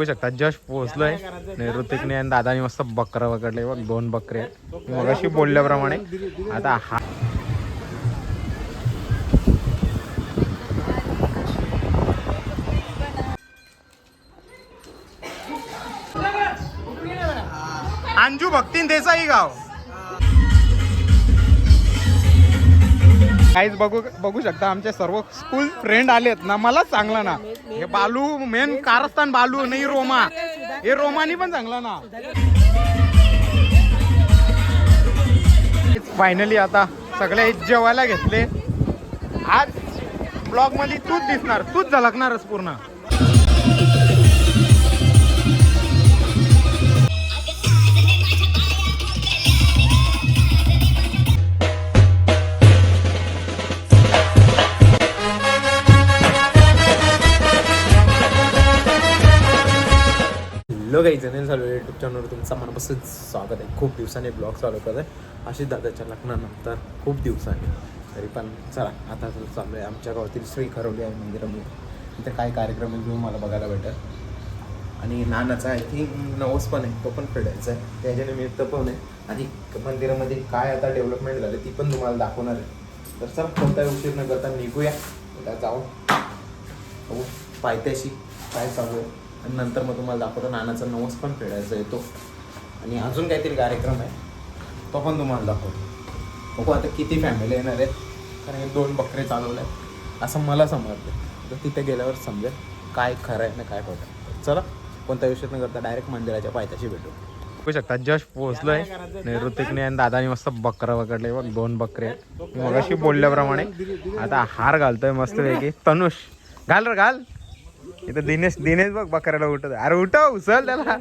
बघू शकता. जस्ट पोहोचलोय. आणि आणि दादानी मस्त बकरा पकडले. बघ दोन बकरे. अशी बोलल्याप्रमाणे. आता हा अंजू भक्तीन देसाई गाव. काहीच बघू बघू शकता आमचे सर्व स्कूल फ्रेंड आलेत. ना मला चांगला ना. हे बालू मेन कारस्थान बालू नाही रोमा. हे रोमानी पण चांगला ना. फायनली आता सगळे जेवायला घेतले. आज ब्लॉगमध्ये तूच दिसणार तूच झलकणारच पूर्ण. काही जण चालू आहे युट्यूब चॅनलवर तुमचं मनापासून स्वागत आहे खूप दिवसांनी ब्लॉग चालू करत आहे। अशी दादाच्या लग्नानंतर खूप दिवसांनी। तरी पण चला आता चालू आहे. आमच्या गावातील श्री खरवली आहे मंदिरामध्ये तिथे काय कार्यक्रम आहे तुम्ही मला बघायला भेटेल. आणि नानाचा आहे ती नवस पण आहे तो पण फेडायचा आहे. त्याच्या निमित्त पण आहे. आणि मंदिरामध्ये काय आता डेव्हलपमेंट झाली ती पण तुम्हाला दाखवणार आहे. तर चला कोणताही उशीर न करता निघूया. जाऊ जाऊन पायथ्याशी काय चालू आहे. आणि नंतर मग तुम्हाला दाखवतो नानाचा नवस पण फेडायचा आहे तो आणि अजून काहीतरी कार्यक्रम आहे तो पण तुम्हाला दाखवतो. बघू आता किती फॅमिली येणार आहेत. कारण हे दोन बकरे चालवले आहेत. असं मला समजलं. तर तिथे गेल्यावर समजेल काय खरं आहे ना काय खोटं आहे. चला कोणता विषय न करता डायरेक्ट मंदिराच्या पायथ्याशी भेटू. बघू शकता जस्ट पोहोचलोय. आणि ऋतिकने आणि दादानी मस्त बकरा पकडले. बघ दोन बकरे मग अशी बोलल्याप्रमाणे. आता हार घालतोय मस्त पैकी तनुष घाल रे घाल. इथं दिनेश दिनेश बघ बकऱ्याला उठत अरे उठव उचल त्याला.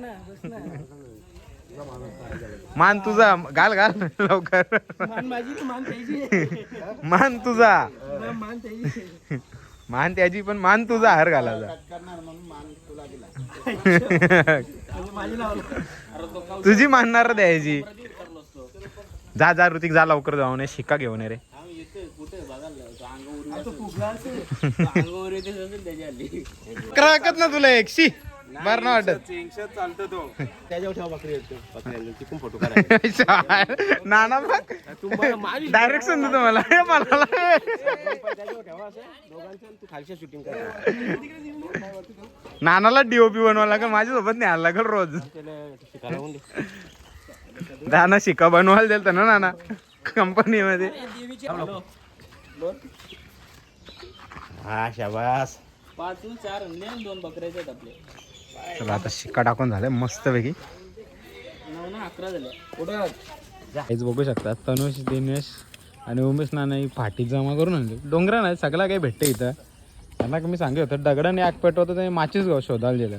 मान तुझा घाल घाल लवकर. मान तुझा. मान त्याची. पण मान तुझा हार घालायचा. तुझी मानणार द्यायची. जा जा ऋतिक जा लवकर जाऊन ये शिक्का घेऊन ये रे. अकरा ऐकत ना तुला एकशी बार ना वाटत. चालतो तो. त्याच्यावर ठेवा बकरी बकरी तिकून फोटो नाना बघ डायरेक्शन देतो मला हे मला नानाला डीओपी बनवावं लागेल. माझ्यासोबत न्यायला लागेल रोज. नाना शिका बनवायला दिलता ना नाना. कंपनीमध्ये हा शाबास. पाच चार आणि दोन बकऱ्याचे आहेत आपले. चला आता शिक्का टाकून झाले मस्त पैकी नऊ ना अकरा झाले. कुठं हेच बघू शकता तनुष दिनेश आणि उमेश नाना ही फाटी जमा करून आणली. डोंगरा नाही सगळा काही भेटते इथं. त्यांना मी सांगितलं होतं दगडाने आग पेटवतं ते माचीच गाव शोधायला गेलं.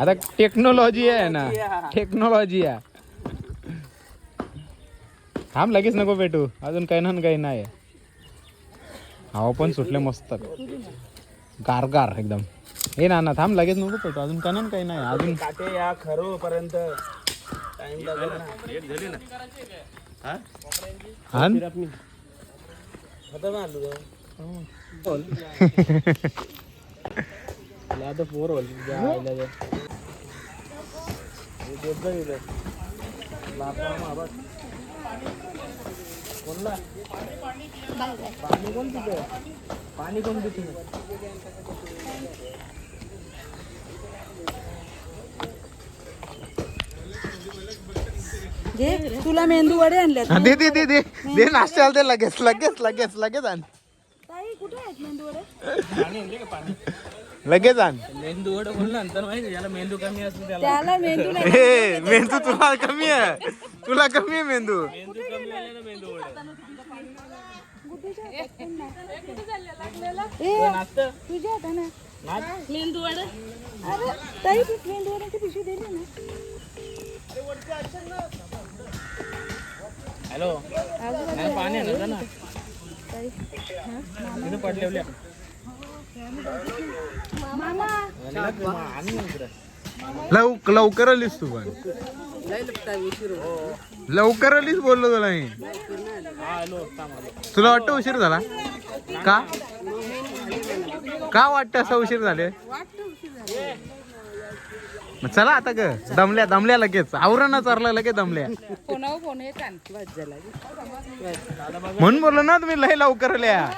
आता टेक्नॉलॉजी आहे ना. टेक्नॉलॉजी आहे. थांब लगेच नको भेटू. अजून काही ना काही नाही. हवा पण सुटले मस्त. गारगार एकदम. हे ना ना थांब लगेच नको पेटू अजून काही ना काही नाही अजून काटे या खरो पर्यंत टाइम लागेल ना. हा? आता पोर होल जायला कोणला? पाणी कोण पिते? पाणी कोण पिते घे तुला मेंदू वडे आणल्यात हा, दे दे दे दे. दे नाश्त्याला दे लगेच लगेच लगेच लगेच आण. कुठे आहेत मेंदू वडे? लगेच आण. मेंदू वडे बोल नंतर माहिती याला मेंदू कमी असतो त्याला. त्याला मेंदू नाही हे मेंदू तुला कमी आहे. तुला कमी आहे मेंदू. मेंदू कमी आले ना मेंदू वडे. ए नाचतं? तुझ्या हाता ना नाच. मेंदू वडे. अरे ताई ती मेंदू वड्याची पिशवी दिली ना. हॅलो. नाही पाणी आहे ना ताई. तिथे पडले लवकर लव लवकर आलीस तू पण. लवकर आलीस बोललो तुला मी. तुला वाटतं उशीर झाला? का? का वाटतं असं उशीर झाले? चला आता ग दमल्या दमल्या लगेच. आवरण चारला लगेच दमल्या. म्हणून बोललो ना तुम्ही लय लवकर आल्या.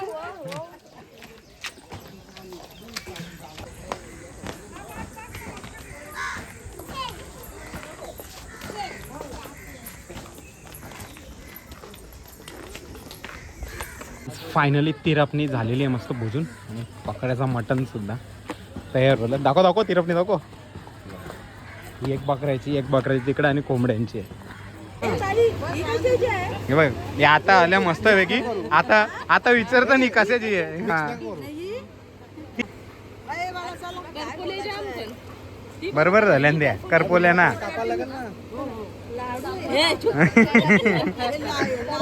फायनली तिरपणी झालेली आहे मस्त भुजून. आणि पकड्याचा मटन सुद्धा. तयार झालं. दाखव दाखव तिरपणी दाखव. ही एक बकऱ्याची एक बकऱ्याची तिकडे आणि कोंबड्यांची आहे. हे बघ हे आता आल्या मस्त पैकी. आता आता विचारतो नाही कशाची आहे. हा. बरोबर झाल्या त्या. करपोल्या ना.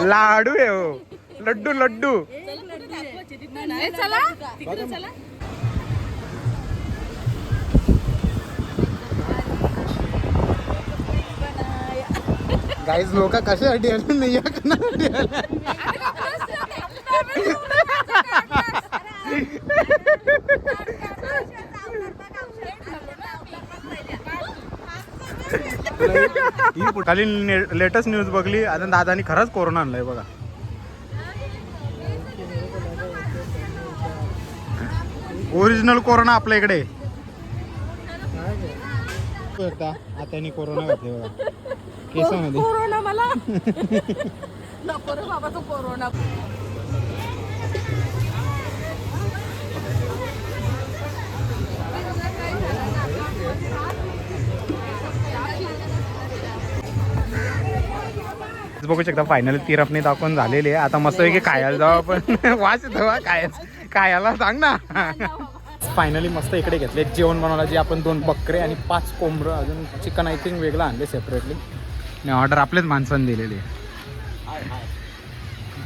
लाडू आहे हो. लड्डू लड्डू. चला. तिकडे चला. गाईज लोक कशासाठी आले? नाही या कणासाठी आले? ही खाली लेटेस्ट न्यूज बघली आता दादानी खरंच कोरोना आणलाय बघा. ओरिजिनल कोरोना आपल्या इकडे. आता कोरोना घातले बघा. केसामध्ये. कोरोना मला. नको रे बाबा तो कोरोना बघू शकता फायनल तिरपणी दाखवून झालेली आहे. आता मस्त की खायला जाऊ आपण. वाच येतो बा, काय खायला सांग ना. फायनली मस्त इकडे घेतले. जेवण बनवलं जे आपण दोन बकरे आणि पाच कोंबडं अजून चिकन आय थिंक वेगळं आणले सेपरेटली आणि ऑर्डर आपल्याच माणसाने दिलेली आहे.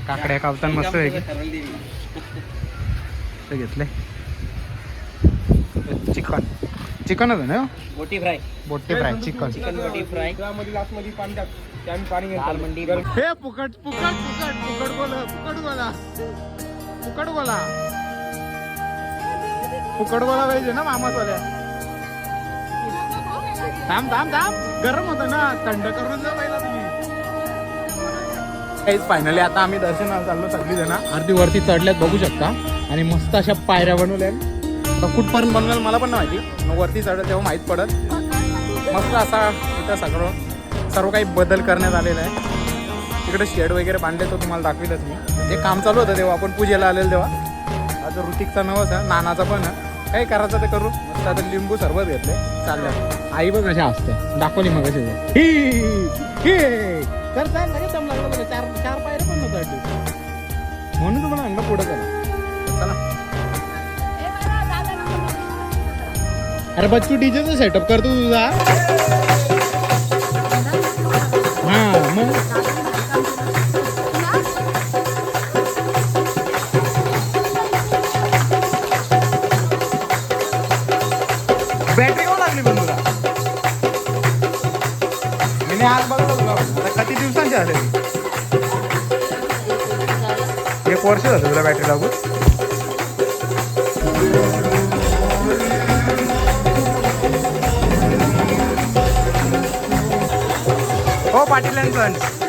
काकड्या कावतान मस्त वेगळे ते घेतले. चिकन चिकनच आहे ना? मोठी फ्राय. बोट्टे फ्राय चिकन चिकन मोठी फ्राय. मध्ये पाणी टाक. ते आम्ही पाणी घेतो दाल मंडी. हे फुकट फुकट फुकट फुकट बोला फुकट बोला. फुकट बोला. फुकट बोला पाहिजे ना मामाचवाल्या थांब थांब थांब. गरम होतं ना. थंड करून जा पहिला तुम्ही. काहीच फायनली आता आम्ही दर्शनाला चाललो सगळी जण. अर्धी वरती चढल्यात बघू शकता. आणि मस्त अशा पायऱ्या बनवल्या आता कुठपर्यंत बनवेल मला पण नाही माहिती. मग वरती चढत तेव्हा माहीत पडत. मस्त असा इथं सगळं सर्व काही बदल करण्यात आलेला आहे. तिकडे शेड वगैरे बांधले तो तुम्हाला दाखविलंच मी. जे काम चालू होतं तेव्हा आपण पूजेला आलेलं तेव्हा. आता ऋतिकचा नवस आहे नानाचा पण आहे. काय करायचं ते करू? मस्त आता लिंबू सरबत घेतले चाललंय आई बघ कशा असते दाखवली मग कशी तर चाल नाही दम लागला बघा चार चार पायऱ्या पण नव्हतं म्हणून तुम्हाला म्हणलं पुढं चला. चला. अरे बच्चू डीजेचा सेटअप कर तू तुझा. हा मग. आपली बंधुरा मी आज बघतो तुला. आता किती दिवसांची झाले? एक वर्ष झालं तुला बॅटरी लागून. हो पाटील अँड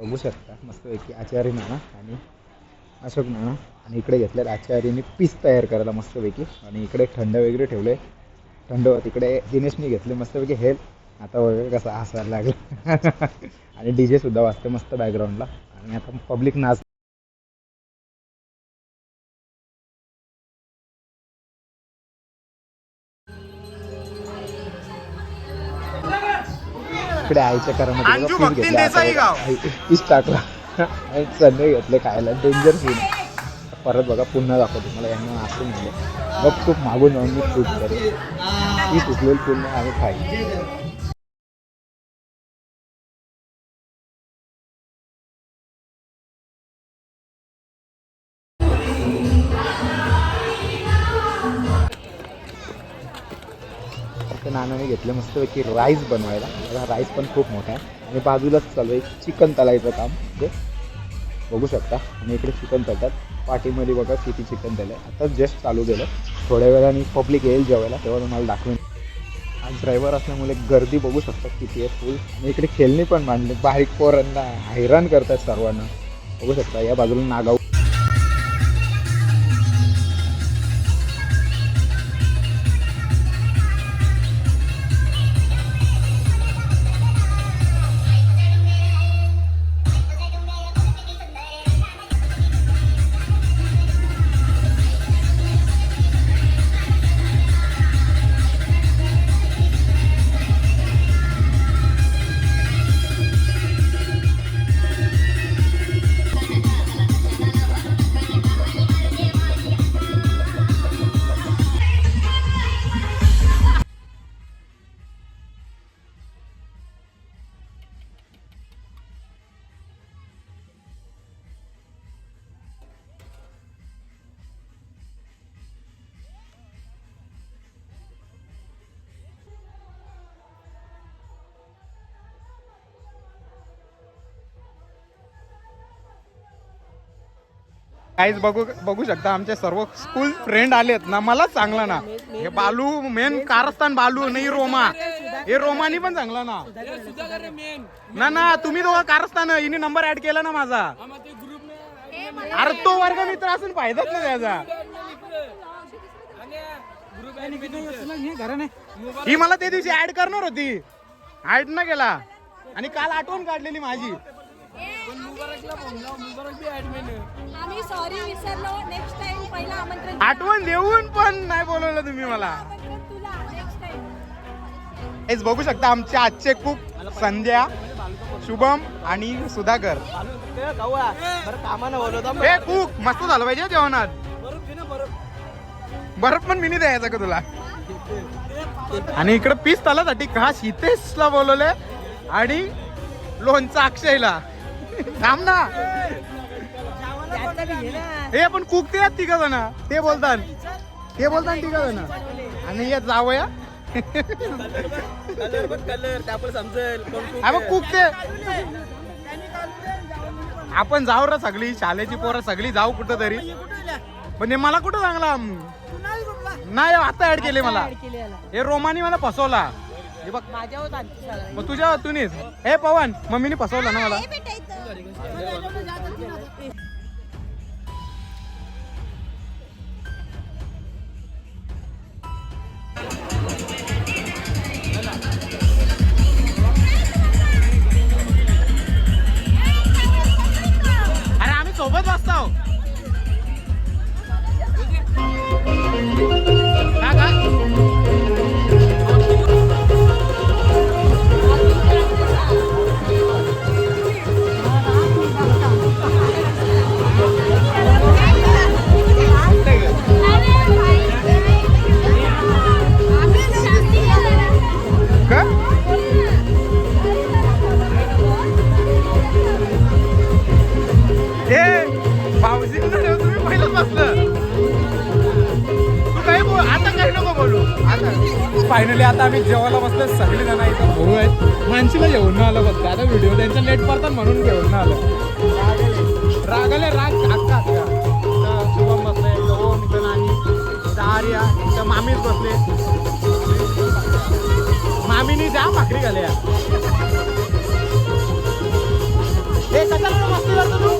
बघू शकता. मस्तपैकी आचार्य नाना आणि अशोक नाना आणि इकडे घेतल्यात आचार्यने पीस तयार करायला मस्तपैकी. आणि इकडे थंड वगैरे ठेवले. थंड तिकडे दिनेशने घेतले मस्तपैकी. हेल आता वगैरे कसं हसायला लागला. आणि डी जे सुद्धा वाजते मस्त बॅकग्राऊंडला आणि आता पब्लिक नाच इकडे आईच्या करामध्ये बघा, पीस घेतला. बघा, पीस टाकला. आणि चणे घेतले खायला. डेंजर सीन परत बघा पुन्हा दाखवतो. मला यांना नाचून मिळले मग खूप मागून जाऊन मी शूट करेल ती सुचलेली पुन्हा आम्ही खाई. ते घेतले मस्तपैकी राईस बनवायला. मला राईस पण खूप मोठा आहे. आणि बाजूलाच चालू आहे चिकन तलायचं काम. ते बघू शकता. आणि इकडे चिकन तळतात. पाठीमध्ये बघा किती चिकन तलं आहे आता जस्ट चालू केलं. थोड्या वेळाने पब्लिक येईल जेवायला. तेव्हा तुम्हाला दाखवेन. आज ड्रायव्हर असल्यामुळे गर्दी बघू शकता किती आहे फुल आणि इकडे खेळणी पण मांडली. बारीक पोरांना हैराण करतात सर्वांना. बघू शकता. या बाजूला नागाव काहीच बघू बघू शकता आमचे सर्व स्कूल फ्रेंड आलेत ना मलाच चांगला ना. हे बालू मेन कारस्थान बालू नाही रोमा. हे रोमानी पण चांगला ना. ना ना तुम्ही दोघं कारस्थान हिने नंबर ऍड केला ना माझा. अरे तो वर्ग मित्र असून फायदाच नाही त्याचा. ही मला त्या दिवशी ऍड करणार होती. ऍड ना केला. आणि काल आठवण काढलेली माझी. आम्ही सॉरी विसरलो. नेक्स्ट टाइम पहिला आमंत्रण आठवण देऊन पण नाही बोलवलं तुम्ही मला. आमंत्रण तुला. नेक्स्ट टाइम हेच बघू शकता आमचे आजचे खूप संध्या शुभम आणि सुधाकर. ते कव्वा बरं कामानं बोलवता. हे खूप मस्त झालं पाहिजे जेवणात. बर्फ पण मिनी द्यायचा का तुला? आणि इकडे पीस तलासाठी खास हितेशला बोलवले आणि लोणचा अक्षयला. थांब ना. हे पण कुक ते आहेत तिघ जण. ते बोलतात. ते बोलतात तिघ जण. आणि हे जावया. कलर बघ कलर त्या पण समजेल कोण खूप अरे कुक ते आपण जाऊ रे सगळी शाळेची पोरं सगळी जाऊ कुठं तरी पण हे मला कुठं चांगला नाही आता ऍड केले मला. हे रोमानी मला फसवला. हे बघ. मग तुझ्या तुम्हीच हे पवन मम्मीने फसवलं ना मला. अरे जेवण न बघता. आता व्हिडिओ त्यांचा लेट पडतात म्हणून घेऊन न आलं. रागले राग अक्का अक्का इथं शुभम बसले इथं ओम इथं नानी इथं आर्या इथं मामीच बसले. मामीनी जा भाकरी घाल्या. हे कशाला मस्ती करतो तू?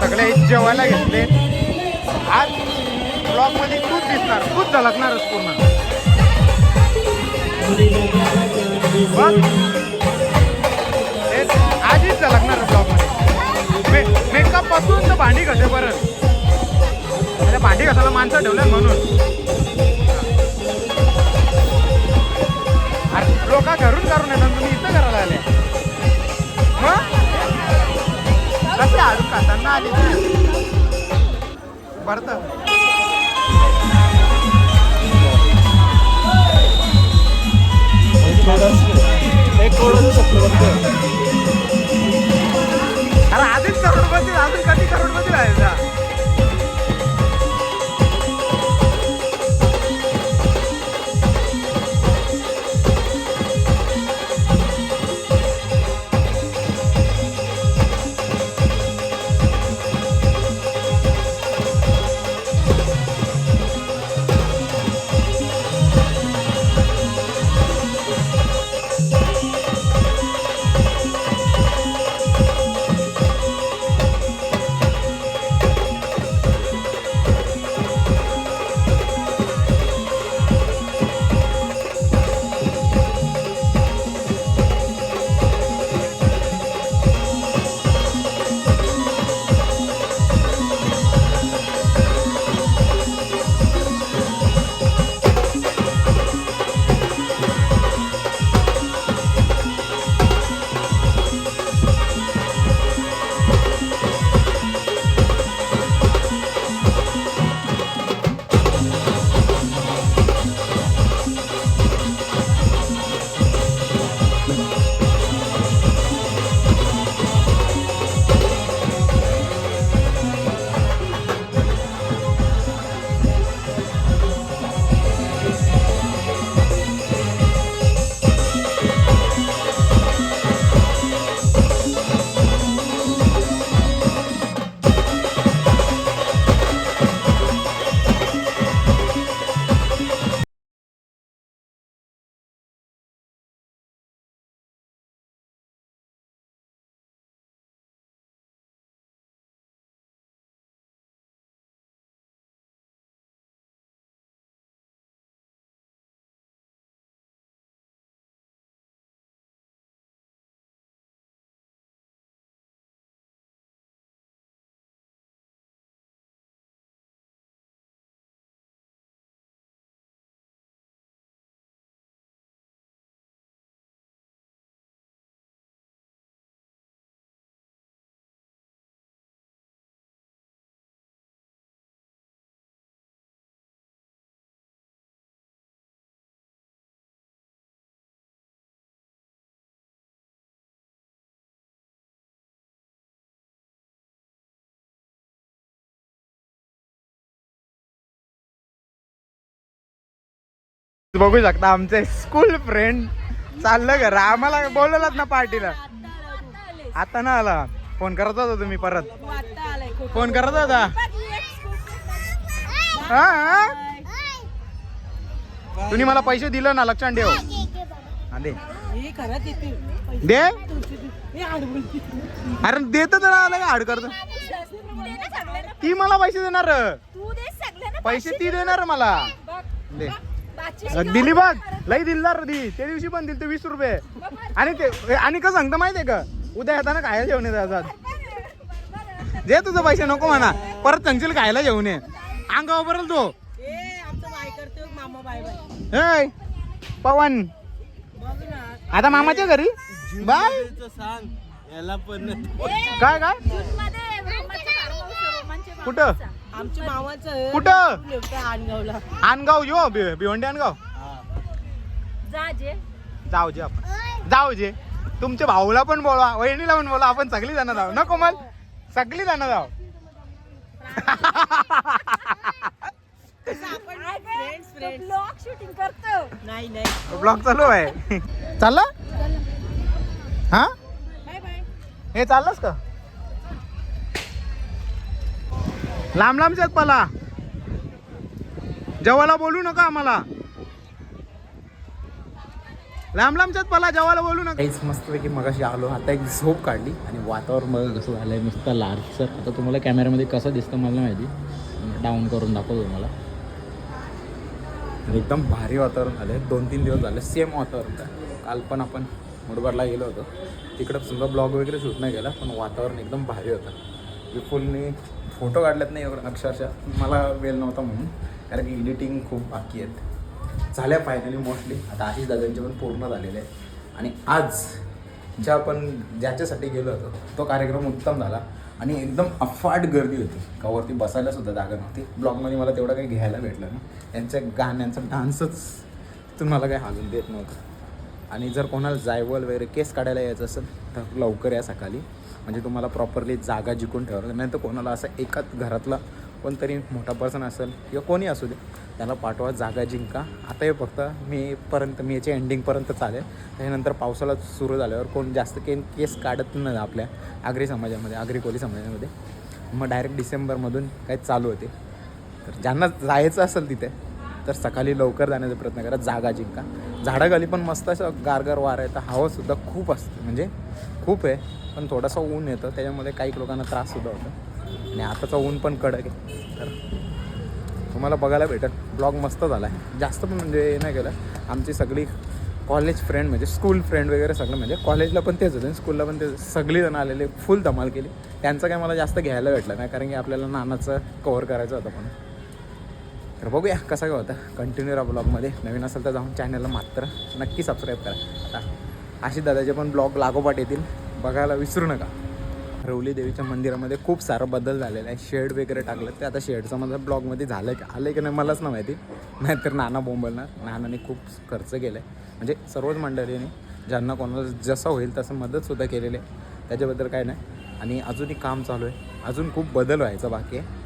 सगळे जेवायला घेतले. आज ब्लॉगमध्ये तूच दिसणार तूच झलकणारच पूर्ण. आजच झलकणार ब्लॉगमध्ये. मेकअपपासून तर भांडी घसेपर्यंत. म्हणजे भांडी घसायला माणसं ठेवल्यात म्हणून. लोक घरून करून येतात तुम्ही इथं करायला आले. मग? आडू खाताना आली फक्त. अरे आधीच करोडपती अजून कधी करोडपती राहायचा बघू शकता आमचे स्कूल फ्रेंड चाललं घर. आम्हाला बोलवलात ना पार्टीला. आता ना आला. फोन करत होता तुम्ही परत. फोन करत होता? हा? तुम्ही मला पैसे दिलं ना लक्षात ठेव. दे. दे? अरे देत तर आलं का? हाड करतो. ती मला पैसे देणार. तू दे सगळ्यांना पैसे ती देणार मला. दे. दिली बघ. लई दिलदार दी त्या दिवशी पण दिल ते वीस रुपये. आणि ते आणि का सांगतो माहितीये का? उद्या येताना खायला जेवण येतात दे तुझं पैसे नको म्हणा. परत सांगशील खायला जेवण ये. अंगावर बरल तो. हे पवन. आता मामाच्या घरी? बाय. सांग. याला पण काय काय? कुठं. आमच्या मामाचं कुठं? आणगावला आनगाव यो भि- भिवंडी जा जे. जाऊ जे आपण. जाऊ जे. तुमच्या भाऊला पण बोलवा वहिनीला पण बोला आपण सगळी जण जाऊ. ना कोमल सगळी जण जाऊ. फ्रेंड्स फ्रेंड्स ब्लॉग शूटिंग करतो. नाही नाही. ब्लॉग चालू आहे. चालला? हा? बाय बाय हे चाललंस का? लांब लांबच्यात पला. जेवायला बोलू नका आम्हाला. लांब लांबच्यात पला जेवायला बोलू नका. काहीच मस्तपैकी मगाशी आलो आता एक झोप काढली आणि वातावरण बघा कसं झालं आहे नुसतं सर आता तुम्हाला कॅमेऱ्यामध्ये कसं दिसतं मला माहिती. डाऊन करून दाखवतो तुम्हाला. एकदम भारी वातावरण झालं दोन तीन दिवस झाले सेम वातावरण काय. काल पण आपण मुडबाडला गेलो होतो. तिकडं समजा ब्लॉग वगैरे शूट नाही केला पण वातावरण एकदम भारी होतं. विपुलने फोटो काढलेत नाही एवढं अक्षरशः. मला वेळ नव्हता म्हणून. कारण की एडिटिंग खूप बाकी आहेत. झाल्या फायनली मोस्टली आता आशिष दादांचे पण पूर्ण झालेले आहेत. आणि आज ज्या आपण ज्याच्यासाठी गेलो होतो तो कार्यक्रम उत्तम झाला. आणि एकदम अफाट गर्दी होती. का वरती बसायला सुद्धा जागा नव्हती. ब्लॉगमध्ये मला तेवढं काही घ्यायला भेटलं ना त्यांच्या गाण्यांचा डान्सच तिथून मला काही हालून देत नव्हतं. आणि जर कोणाला जायवल वगैरे केस काढायला यायचं असेल तर लवकर या सकाळी. म्हणजे तुम्हाला प्रॉपरली जागा जिंकून ठेवायला. नाही तर कोणाला असं एकाच घरातला कोणतरी मोठा पर्सन असेल किंवा कोणी असू दे त्याला पाठवा जागा जिंका. आता हे फक्त मेपर्यंत मेच्या एंडिंगपर्यंत चालेल. त्याच्यानंतर पावसाळा सुरू झाल्यावर कोण जास्त के केस काढत नाही आपल्या आगरी समाजामध्ये आगरी कोली समाजामध्ये. मग डायरेक्ट डिसेंबरमधून काही चालू होते. तर ज्यांना जायचं असेल तिथे तर सकाळी लवकर जाण्याचा प्रयत्न करा जागा जिंका. झाडाखाली पण मस्त असं गारगार वार आहे तर हवासुद्धा खूप असते. म्हणजे खूप आहे पण थोडंसं ऊन येतं त्याच्यामध्ये काही लोकांना त्राससुद्धा होतो. आणि आताचं ऊन पण कडक आहे. तर तुम्हाला बघायला भेटत ब्लॉग मस्त झाला आहे जास्त पण म्हणजे हे नाही केलं. आमची सगळी कॉलेज फ्रेंड म्हणजे स्कूल फ्रेंड वगैरे सगळं म्हणजे कॉलेजला पण तेच होते स्कूलला पण ते सगळी जण आलेले फुल धमाल केली. त्यांचं काय मला जास्त घ्यायला भेटलं नाही कारण की आपल्याला नानाचं कव्हर करायचं होतं पण तर बघूया कसा काय होता. कंटिन्यू राहा ब्लॉगमध्ये नवीन असेल तर जाऊन चॅनलला मात्र नक्की सबस्क्राईब करा. आता अशी दादाचे पण ब्लॉग लागोपाठ येतील. बघायला विसरू नका. रवली देवीच्या मंदिरामध्ये खूप सारा बदल झालेला आहे. शेड वगैरे टाकलं ते आता शेडचं माझं ब्लॉगमध्ये झालं की आलं की नाही मलाच ना माहिती. नाहीतर नाना बोंबलणार. नानाने खूप खर्च केला आहे म्हणजे सर्वच मंडळीने ज्यांना कोणाला जसं होईल तसं मदतसुद्धा केलेली आहे. त्याच्याबद्दल काय नाही. आणि अजूनही काम चालू आहे. अजून खूप बदल व्हायचा बाकी आहे.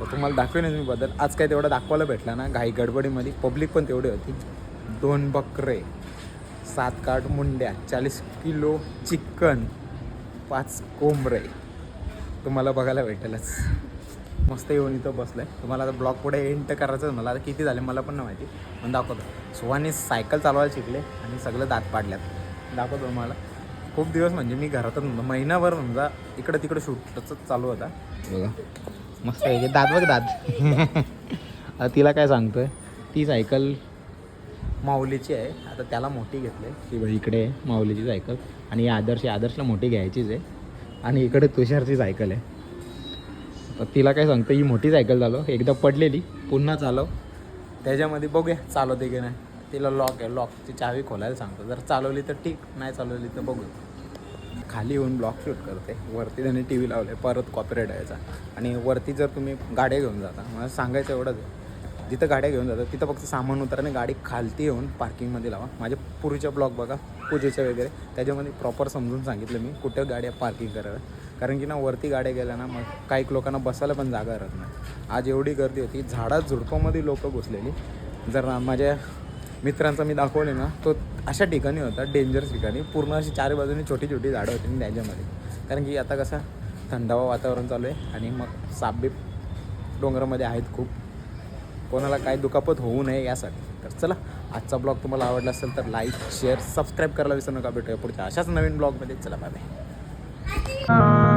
तर तुम्हाला दाखवेनच मी बदल. आज काय तेवढं दाखवायला भेटला ना घाई गडबडीमध्ये. पब्लिक पण तेवढी होती. दोन बकरे सात काठ मुंड्या चाळीस किलो चिकन पाच कोंबरे. तुम्हाला बघायला भेटेलच. मस्त येऊन इथं बसलं आहे तुम्हाला आता ब्लॉग पुढे एंट करायचं मला आता किती झाले मला पण नाही माहिती. पण दाखवतो. सुहाने सायकल चालवायला शिकले आणि सगळं दात पाडल्यात. दाखवतो तुम्हाला. खूप दिवस म्हणजे मी घरातच महिनाभर समजा इकडं तिकडं शूटच चालू होता. बघा. मस्त आहे. दाद बघ दाद आता तिला काय सांगतोय? ती सायकल माऊलीची आहे. आता त्याला मोठी घेतली ती बघ इकडे आहे माऊलीची सायकल. आणि ही आदर्श आदर्शला मोठी घ्यायचीच आहे. आणि इकडे तुषारची सायकल आहे. तर तिला काय सांगतो ही मोठी सायकल चालव. एकदा पडलेली पुन्हा चालव. त्याच्यामध्ये बघूया चालवते की नाही. तिला लॉक आहे. लॉकची चावी खोलायला सांगतो. जर चालवली तर ठीक नाही चालवली तर बघू. खाली येऊन ब्लॉक शूट करते. वरती त्याने टी व्ही लावले परत कॉपरेट यायचा आणि वरती जर तुम्ही गाड्या घेऊन जाता मला सांगायचं एवढंच आहे. जिथं गाड्या घेऊन जातात तिथं फक्त सामान उतराने गाडी खालती येऊन पार्किंगमध्ये लावा. माझे पूर्वीच्या ब्लॉग बघा पूजेचे वगैरे त्याच्यामध्ये प्रॉपर समजून सांगितलं मी कुठं गाड्या पार्किंग करायला कारण की ना वरती गाड्या गेल्या ना मग काही लोकांना बसायला पण जागा राहत नाही. आज एवढी गर्दी होती झाडात झुडपामध्ये लोक घुसलेली. जर ना माझ्या मित्रांचा मी दाखवले ना तो अशा ठिकाणी होता डेंजरस ठिकाणी. पूर्ण अशी चार बाजूने छोटी छोटी झाडं होती त्याच्यामध्ये. कारण की आता कसं थंडावा वातावरण चालू आहे आणि मग सापबीप डोंगरामध्ये आहेत खूप. कोणाला काय दुखापत होऊ नये यासाठी. तर चला आजचा ब्लॉग तुम्हाला आवडला असेल तर लाईक शेअर सबस्क्राईब करायला विसरू नका. भेटूया पुढच्या अशाच नवीन ब्लॉगमध्ये. चला बाय बाय